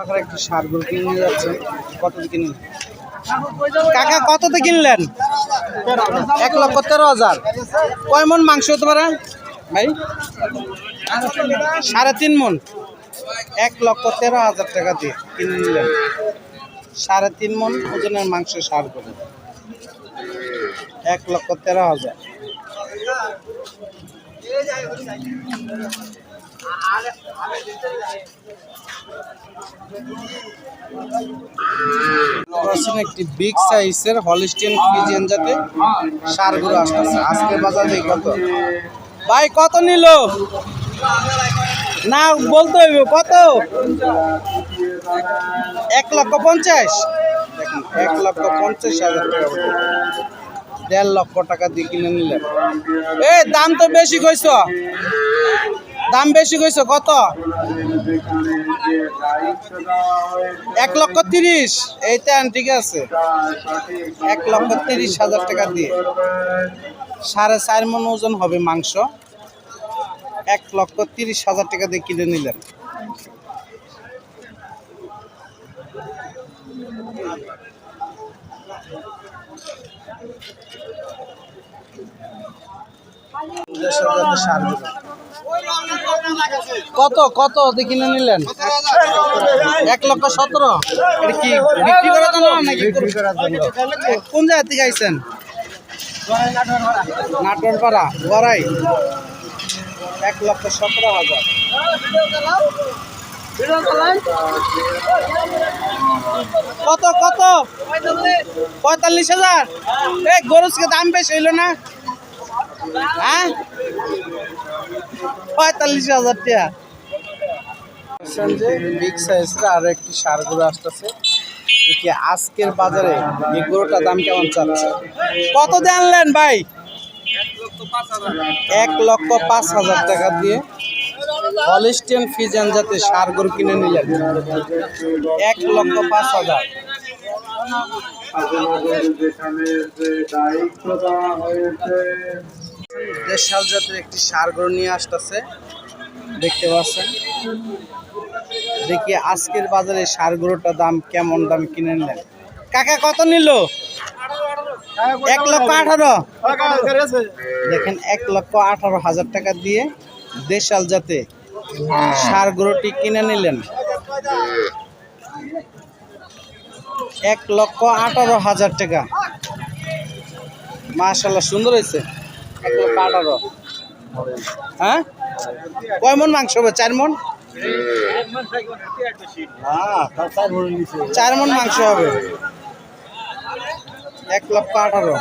আকার একটি সার যাচ্ছেন কত কিনলেন? কাকা কততে কিনলেন? এক লক্ষ তেরো হাজার। কয় মন মাংস হতে পারে? ভাই? সাড়ে তিন মন। এক লক্ষ তেরো হাজার টাকা দিয়ে কিনে নিলেন। সাড়ে তিন মন ওজনের মাংস সার করে এক লক্ষ তেরো হাজার। একটি বিগ সাইজের হলিস্টিয়ান ফ্রিজিয়ান জাতে সারগুলো আসতেছে। আজকে বাজার বাজারে কত? ভাই, কত নিল? না, বলতে হইব, কত? এক লক্ষ পঞ্চাশ। এক লক্ষ পঞ্চাশ হাজার টাকা দেড় লক্ষ টাকা দিয়ে কিনে নিলেন। এ দাম তো বেশি কইছ। দাম বেশি কইছ, কত? এক লক্ষ তিরিশ। এইটা ঠিক আছে। এক লক্ষ তিরিশ হাজার টাকা দিয়ে। সাড়ে চার মন ওজন হবে মাংস। এক লক্ষ তিরিশ হাজার টাকা দিয়ে কিনে নিলেন। কত কত কিনে নিলেন? এক লক্ষ সতেরো? কি বিক্রি করার জন্য নাকি কোন জায়গা থেকে আইছেন? নাটোর পাড়া গড়াই। এক লক্ষ সতেরো হাজার। কত কত? পঁয়তাল্লিশ হাজার? এই গরুজকে দাম বেশি হইল না? হ্যাঁ? পঁয়তাল্লিশ হাজার টাকা। যে বিগ সাইজের আরও একটি সার গরু আসতেছে। দেখি আজকের বাজারে এই গরুটার দাম কেমন চাচ্ছে? কত দিয়ে আনলেন ভাই? এক লক্ষ পাঁচ হাজার টাকা দিয়ে হলিস্টিয়ান ফিজান যাতে সার গরু কিনে নিলেন। এক লক্ষ পাঁচ হাজার। দেশাল জাতের একটি সার নিয়ে আসতেছে। দেখতে পাচ্ছেন? দেখি আজকের বাজারে সার দাম কেমন দাম কিনে নিলেন? কাকা, কত নিল? এক লক্ষ আঠারো। দেখেন, এক লক্ষ আঠারো হাজার টাকা দিয়ে দেশাল জাতে সার কিনে নিলেন। এক লক্ষ আঠারো হাজার টাকা। মাশাল্লাহ সুন্দর হয়েছে। আঠারো। হ্যাঁ? কয় মন মাংস হবে? চার মন? চার মন মাংস হবে। এক লক্ষ আঠারো।